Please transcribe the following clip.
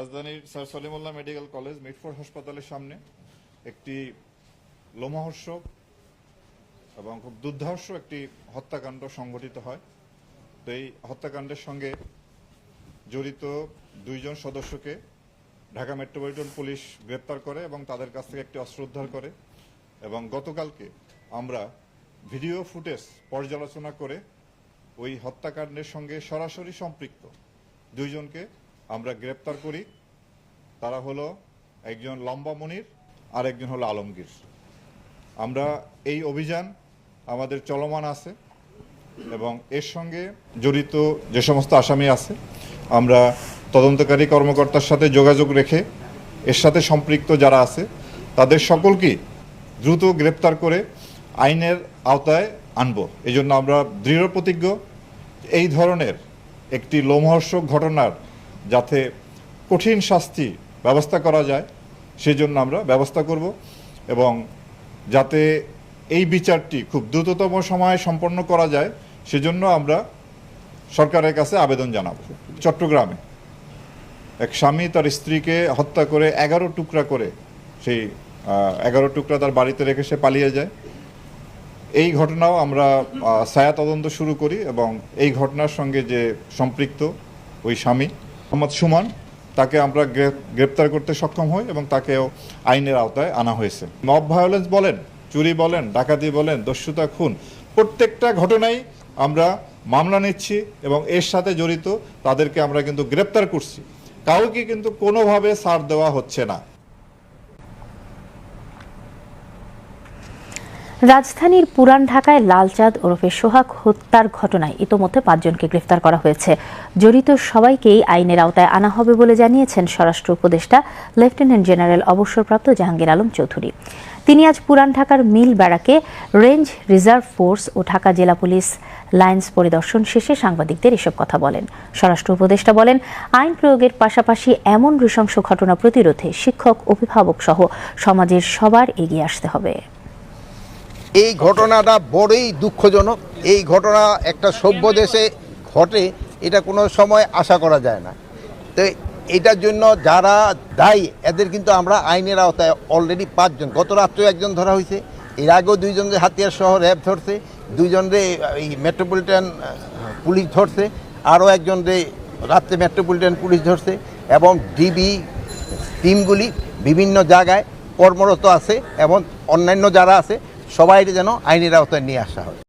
রাজধানীর sir Salimullah medical college Mitford হাসপাতালের সামনে একটি লোমহর্ষক এবং খুব দুর্ধর্ষ একটি হত্যাকাণ্ড সংঘটিত হয়। তো এই হত্যাকাণ্ডের সঙ্গে জড়িত দুইজন সদস্যকে ঢাকা মেট্রোপলিটন পুলিশ গ্রেপ্তার করে এবং তাদের কাছ থেকে একটি অস্ত্র উদ্ধার করে এবং গতকালকে আমরা ভিডিও ফুটেজ পর্যালোচনা করে ওই হত্যাকাণ্ডের সঙ্গে সরাসরি সম্পৃক্ত দুইজনকে আমরা গ্রেপ্তার করি। তারা হলো একজন লম্বা মনির আর একজন হলো আলমগীর। আমরা এই অভিযান আমাদের চলমান আছে এবং এর সঙ্গে জড়িত যে সমস্ত আসামি আছে, আমরা তদন্তকারী কর্মকর্তার সাথে যোগাযোগ রেখে এর সাথে সম্পৃক্ত যারা আছে, তাদের সকলকেই দ্রুত গ্রেপ্তার করে আইনের আওতায় আনব। এই জন্য আমরা দৃঢ় প্রতিজ্ঞ, এই ধরনের একটি লোমহর্ষক ঘটনার যাতে কঠিন শাস্তি ব্যবস্থা করা যায়, সেজন্য আমরা ব্যবস্থা করব এবং যাতে এই বিচারটি খুব দ্রুততম সময়ে সম্পন্ন করা যায়, সেজন্য আমরা সরকারের কাছে আবেদন জানাব। চট্টগ্রামে এক স্বামী তার স্ত্রীকে হত্যা করে এগারো টুকরা করে সেই এগারো টুকরা তার বাড়িতে রেখে সে পালিয়ে যায়। এই ঘটনাও আমরা ছায়া তদন্ত শুরু করি এবং এই ঘটনার সঙ্গে যে সম্পৃক্ত ওই স্বামী মোহাম্মদ সুমন, তাকে আমরা গ্রেপ্তার করতে সক্ষম হই এবং তাকেও আইনের আওতায় আনা হয়েছে। মব ভায়োলেন্স বলেন, চুরি বলেন, ডাকাতি বলেন, দস্যুতা খুন, প্রত্যেকটা ঘটনাই আমরা মামলা নিচ্ছি এবং এর সাথে জড়িত তাদেরকে আমরা কিন্তু গ্রেপ্তার করছি। কাউকে কিন্তু কোনোভাবে সার দেওয়া হচ্ছে না। রাজধানীর পুরান ঢাকায় লালচাঁদ ওরফে সোহাগ হত্যার ঘটনায় ইতোমধ্যে পাঁচজনকে গ্রেফতার করা হয়েছে। জড়িত সবাইকেই আইনের আওতায় আনা হবে বলে জানিয়েছেন স্বরাষ্ট্র উপদেষ্টা, লেফটেন্যান্ট জেনারেল অবসরপ্রাপ্ত জাহাঙ্গীর আলম চৌধুরী। তিনি আজ পুরান ঢাকার মিল ব্যারাকে রেঞ্জ রিজার্ভ ফোর্স ও ঢাকা জেলা পুলিশ লাইন্স পরিদর্শন শেষে সাংবাদিকদের এসব কথা বলেন। স্বরাষ্ট্র উপদেষ্টা বলেন, আইন প্রয়োগের পাশাপাশি এমন নৃশংস ঘটনা প্রতিরোধে শিক্ষক, অভিভাবক সহ সমাজের সবার এগিয়ে আসতে হবে। এই ঘটনাটা বড়ই দুঃখজনক। এই ঘটনা একটা সভ্য দেশে ঘটে, এটা কোনো সময় আশা করা যায় না। তো এটার জন্য যারা দায়ী, এদের কিন্তু আমরা আইনের আওতায় অলরেডি পাঁচজন। গত রাত্রেও একজন ধরা হয়েছে, এর আগেও দুইজন যে হাতিয়ার সহ র্যাব ধরছে, দুইজন রে এই মেট্রোপলিটন পুলিশ ধরছে, আরও একজন রে রাত্রে মেট্রোপলিটন পুলিশ ধরছে এবং ডিবি টিমগুলি বিভিন্ন জায়গায় কর্মরত আছে এবং অন্যান্য যারা আছে সবাই যেন আইনের আওতায় নিয়ে আসা হয়।